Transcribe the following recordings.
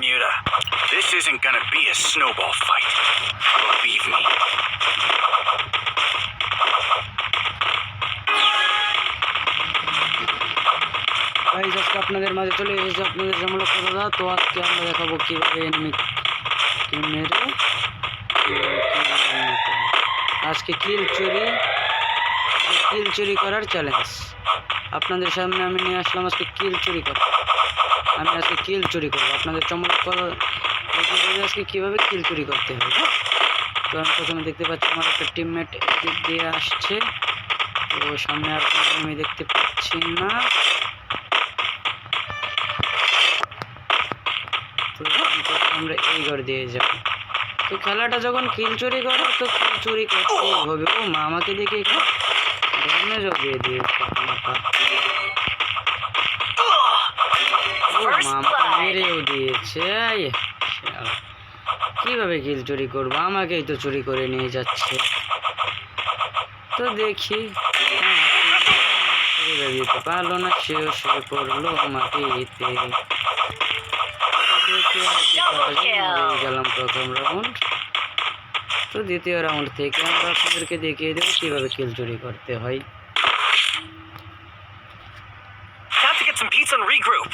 Bermuda. This isn't gonna be a snowball fight. Believe me. Guys আজকে আপনাদের মাঝে চলে এসেছে আপনাদের জামলো দাদা তো আজকে আমরা দেখাবো কীভাবে এনিমি মেরে। আজকে কিল চুরি কিল চুরি করার চ্যালেঞ্জ আপনাদের সামনে আমি নিয়ে আসলাম আজকে কিল চুরি করা আমি আজকে কিল চুরি করব। আপনাদের চমক আজকে কীভাবে কিল চুরি করতে হবে তো আমি প্রথমে দেখতে পাচ্ছি আমার একটা টিমমেট এদিক দিয়ে আসছে। তো সামনে আর কোনো আমি দেখতে পাচ্ছি না। তো আমরা এই ঘর দিয়ে যাব তো খেলাটা যখন কিল চুরি করো, তো কিল চুরি করতেই হবে। ও মা, আমাকে দেখে একটু ড্যামেজও দিয়ে দিয়েছে। মেরেও দিয়েছে কীভাবে কিল চুরি করব? আমাকেই তো চুরি করে নিয়ে যাচ্ছে। তো দেখি। হ্যাঁ, দিতে পারল না সেও শুয়ে পড়ল মাটিতে গেলাম প্রথম রাউন্ড তো দ্বিতীয় রাউন্ড থেকে আমরা আপনাদেরকে দেখিয়ে দেবো কীভাবে কিল চুরি করতে হয়। Some regroup.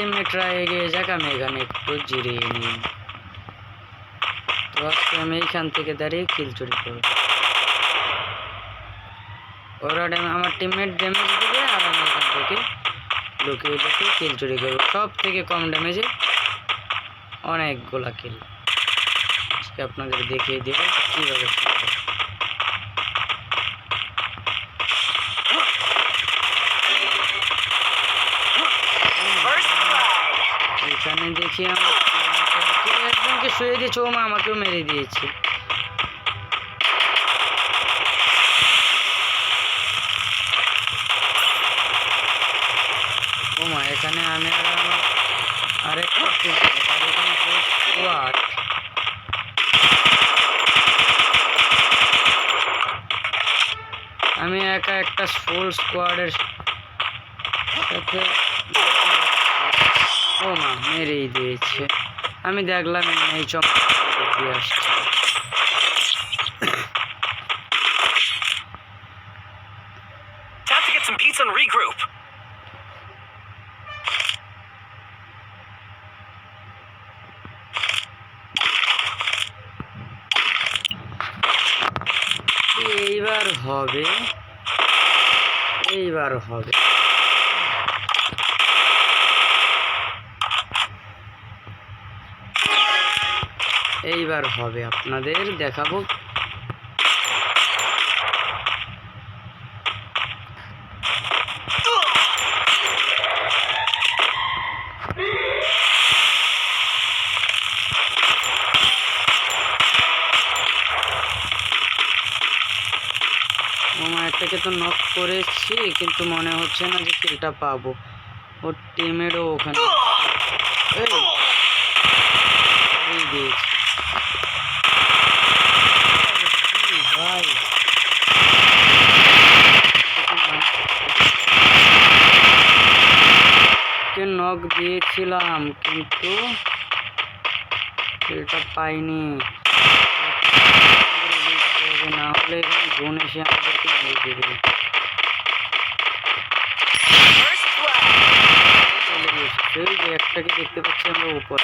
তো আমার টিমমেটরা এগিয়ে যাক, আমি এখানে একটু জিরিয়ে নিই। তো আজকে আমি এইখান থেকে দাঁড়িয়ে কিল চুরি করব। ওরা আমার টিমমেট ড্যামেজ দেবে আর আমি এখান থেকে লুকিয়ে লুকিয়ে কিল চুরি করব। সব থেকে কম ড্যামেজে অনেকগুলা কিল আজকে আপনাদের দেখিয়ে দেবো কীভাবে এখানে দেখি একজনকে শুয়ে দিয়েছে, ও মা আমাকেও মেরে দিয়েছে ও মা, এখানে আমি আরেকটা। আমি একা একটা ফুল স্কোয়াডের সাথে ও মা মেরেই দিয়েছে। আমি দেখলাম এই চমক দিয়ে আসছে। Time to get some pizza and regroup. এইবার হবে। এইবার হবে। এইবার হবে আপনাদের দেখাবো। একটাকে তো নক করেছি, কিন্তু মনে হচ্ছে না যে কিলটা পাবো। ওর টিমেরও ওখানে দিয়েছি কি ভাই কে নক দিয়েছিলাম কিন্তু কিলটা পাইনি না হলে বোন এসে আমাদেরকে মেরে দেবে First blood. চলে গেছে সেই যে একটাকে দেখতে পাচ্ছি আমরা উপর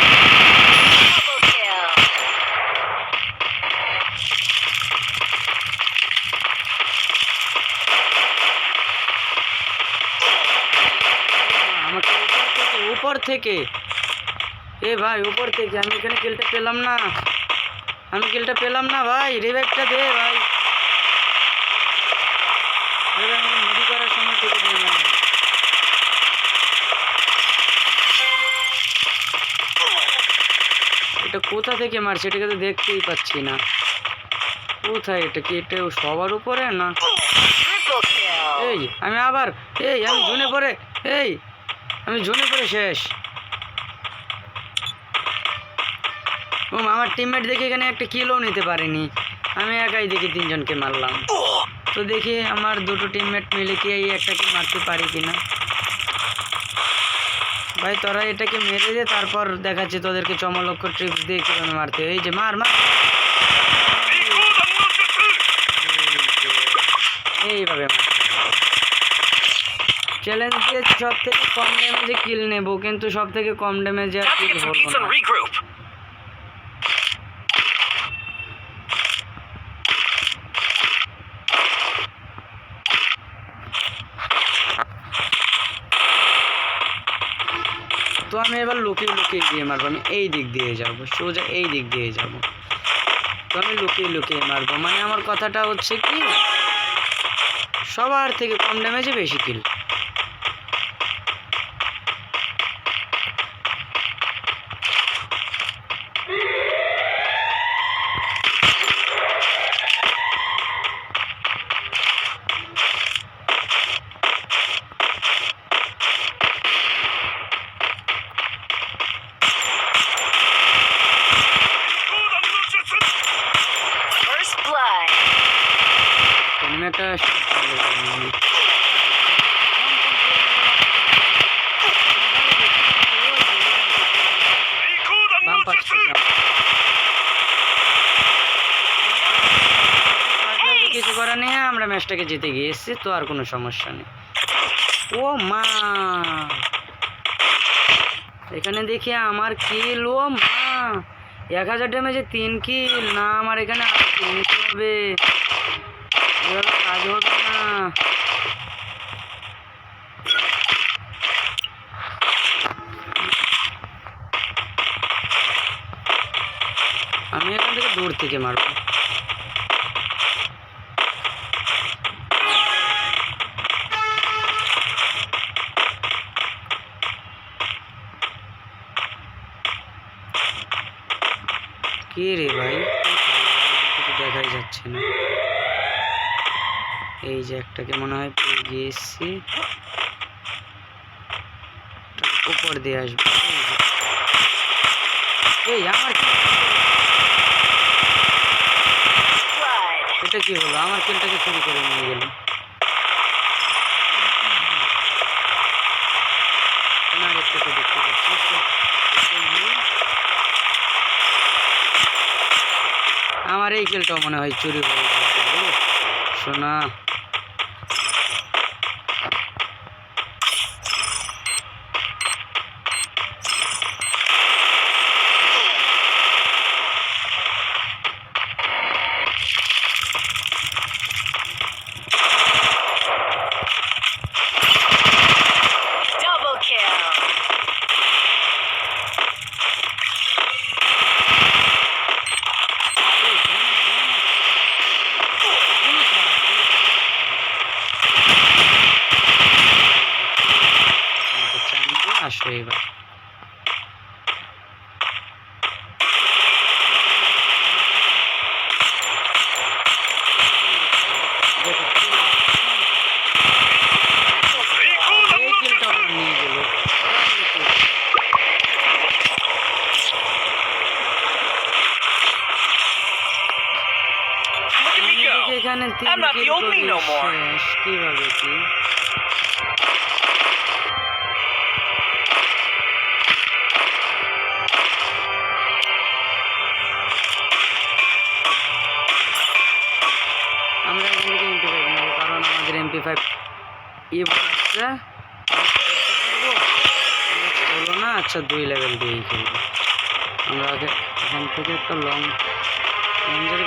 Double kill. আমাকে উপর থেকে? এ ভাই, উপর থেকে। আমি এখানে কিলটা পেলাম না। আমি কিলটা পেলাম না ভাই। রিভাইভটা দে ভাই। মুড়ি করার সময় এটা কোথা থেকে মারছে? এটাকে তো দেখতেই পাচ্ছি না। কোথায় এটা কি? এটা সবার উপরে না? এই, আমি আবার এই, আমি জুনে পরে এই, আমি জুনে পরে শেষ। ও আমার টিমমেট দেখে এখানে একটা কিলও নিতে পারেনি। আমি একাই দেখি তিনজনকে মারলাম। তো দেখি আমার দুটো টিমমেট মিলে কি এই একটাকে মারতে পারি কিনা। ভাই তোরা এটাকে মেরে দে তারপর দেখাচ্ছি তোদেরকে চমলক্ষ ট্রিপস দিয়ে কীভাবে মারতে এই যে মার মার। এইভাবে চ্যালেঞ্জ দিয়েছি সব থেকে কম ড্যামেজে কিল নেব কিন্তু সব থেকে কম ড্যামেজে আর কিল আমি এবার লুকিয়ে লুকিয়ে গিয়ে মারবো, আমি এই দিক দিয়ে যাব, সোজা এই দিক দিয়ে যাব। তো আমি লুকিয়ে লুকিয়ে মারবো মানে আমার কথাটা হচ্ছে কি, সবার থেকে কম ড্যামেজে বেশি কিল First blood. আমি একটা কিছু করার নেই আমরা ম্যাচটাকে জিতে গিয়েছি তো আর কোনো সমস্যা নেই। ও মা! এখানে দেখি আমার কিল ও মা! এক হাজার ড্যামেজে তিন কিল না আমার এখানে হবে। কাজ হবে না আমি এখান থেকে দূর থেকে মারবো। কে রে ভাই? দেখাই যাচ্ছে না। এই যে একটাকে মনে হয় পেয়ে গিয়েছি। উপর দিয়ে আসবে। এই আমার কি Blood. এটা কি হলো? আমার কিলটাকে চুরি করে নিয়ে গেল। আমার এই কিলটাও মনে হয় চুরি করে গেল শোনা Double kill. আসো এবার এই কিলটা আমার নিয়ে গেল Look at me আমি দেখি go. এখানে I'm not the only no more. আমরা কারণ আমাদের এমপি ফাইভ বলছে হলো না আচ্ছা দুই লেভেল দিয়েই খেলব আমরা এখান থেকে একটা লং রেঞ্জের